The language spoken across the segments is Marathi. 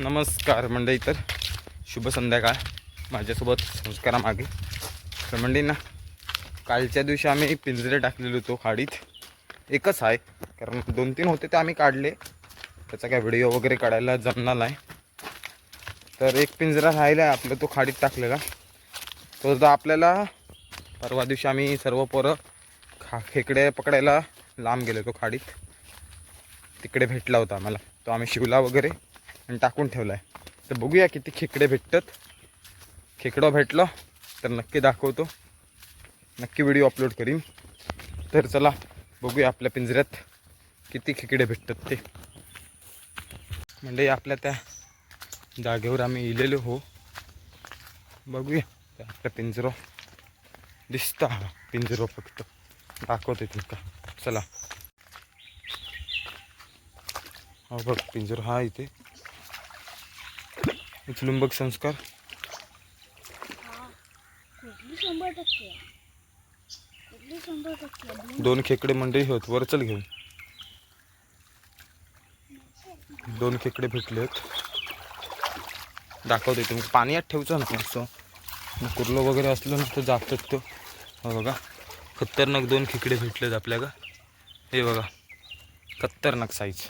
नमस्कार मंडळी तर शुभ संध्याकाळ माझ्यासोबत संस्कारामागे. तर मंडळी ना कालच्या दिवशी आम्ही पिंजरे टाकलेलो होतो खाडीत. एकच आहे कारण दोन तीन होते ते आम्ही काढले. त्याचा काय व्हिडिओ वगैरे काढायला जमणार नाही. तर एक पिंजरा राहिला आहे आपला तो खाडीत टाकलेला. तो तर आपल्याला परवा दिवशी आम्ही सर्व पोरं खा खेकडे पकडायला लांब गेलो तो खाडीत. तिकडे भेटला होता आम्हाला. तो आम्ही शिवला वगैरे. आणि टाकून ठेवला आहे तर बघूया किती खेकडे भेटतात. खेकडं भेटलं तर नक्की दाखवतो. नक्की व्हिडिओ अपलोड करीन. तर चला बघूया आपल्या पिंजऱ्यात किती खेकडे भेटतात ते. म्हणजे आपल्या त्या जागेवर आम्ही इलेलो हो. बघूया आपला आपल्या पिंजरो. दिसता हा पिंजरो फक्त. दाखवते तुमका. चला. हो बघ पिंजरो हा इथे. उचलून बघ संस्कार. दोन खेकडे मंडळी होत. वर चल घेऊन. दोन खेकडे भेटलेत दाखवते तुम्ही. पाण्यात ठेवचं ना असं मग कुर्लो वगैरे असलं ना तर जातात तो. हो बघा. खतरनाक दोन खेकडे भेटलेत आपल्या का हे बघा. खतरनाक साईज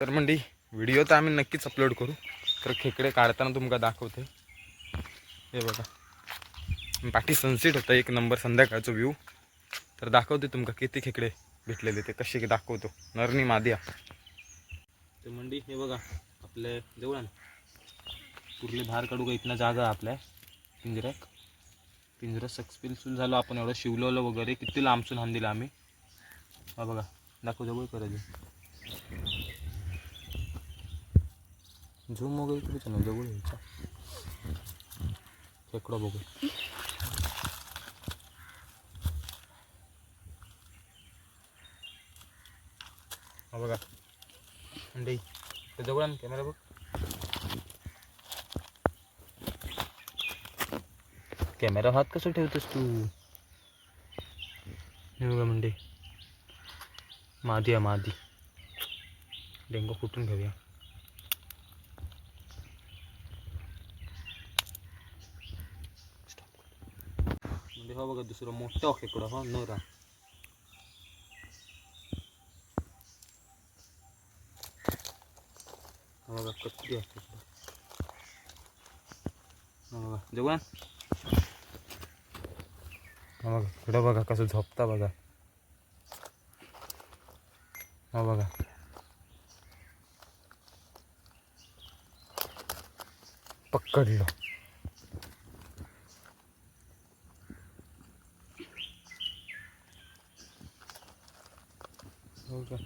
तर मंडी व्हिडिओ तर आम्ही नक्कीच अपलोड करू. तर खेकडे काढताना तुमका दाखवते. हे बघा. पाठी सनसेट होता एक नंबर संध्याकाळचा व्ह्यू तर दाखवते तुमका किती खेकडे भेटलेले ते. कसे दाखवतो. नरनी मादिया. ते मंडी हे बघा. आपल्या जवळ ना. कुर्ले बाहेर काढू का? इथनं जागा आपल्या. पिंजऱ्यात. पिंजरा सक्सेसफुल झालो आपण एवढं. शिवलवलं वगैरे. किती लांबसून हान दिला आम्ही. हा बघा. दाखव जवळ करायचं झूम वगैरे करायचं चॅनल जवळ यायचा खेकडा बघू. हा बघा. अंडे. ते जवळ आण कॅमेरा बघ. कॅमेरा हात कसं ठेवतोस तू? हे बघा मंडे. मादी आहे मादी. डेंगू कुठून घेऊया. म्हणजे हा बघा दुसरं मोठं खेकडं हा नरा हा बघा कच्ची असते बघा जवान हा बघा इकडं बघा कसं झोपता बघा. हा बघा. पकडलं हो का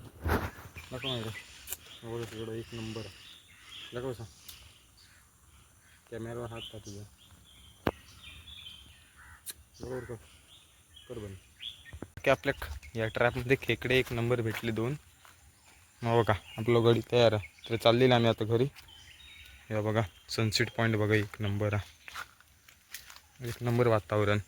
नको माहिती बघा एक नंबर आहे. दाखव सांग? कॅमेरावर हात का तुझा? बरोबर कर कर बंद. की आपल्या या ट्रॅपमध्ये खेकडे एक नंबर भेटले दोन. हो बघा आपलं गडी तयार आहे. तर चाललेलं आम्ही आता घरी. या बघा सनसेट पॉईंट बघा एक नंबर आहे. एक नंबर वातावरण.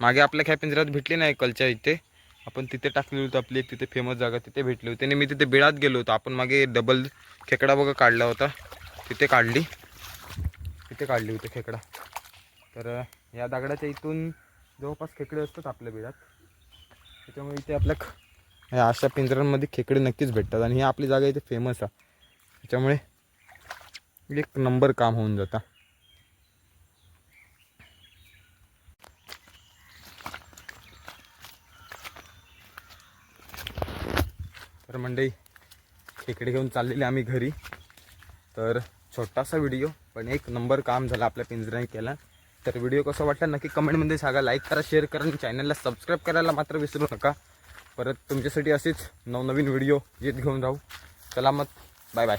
मागे आपल्या ख्या पिंजऱ्यात भेटली नाही कलच्या इथे. आपण तिथे टाकलेलं होतं आपली एक तिथे फेमस जागा तिथे भेटली होती. आणि मी तिथे बिळात गेलो होतो. आपण मागे डबल खेकडा बघा काढला होता. तिथे काढली. तिथे काढली होती खेकडा. तर या दगडाच्या इथून जवळपास खेकडे असतात आपल्या बिळात. त्याच्यामुळे इथे आपल्या या अशा पिंजऱ्यांमध्ये खेकडे नक्कीच भेटतात. आणि ही आपली जागा इथे फेमस आहे. त्याच्यामुळे एक नंबर काम होऊन जातं. तर मंडई खेकडे घेऊन चाललेले आम्ही घरी. तर छोटासा व्हिडिओ पण एक नंबर काम झालं आपल्या पिंजऱ्याने केला. तर व्हिडिओ कसा वाटला नक्की कमेंटमध्ये सांगा. लाईक करा शेअर करा आणि चॅनलला सबस्क्राईब करायला मात्र विसरू नका. परत तुमच्यासाठी असेच नवनवीन व्हिडिओ येत घेऊन राहू. चला मग बाय बाय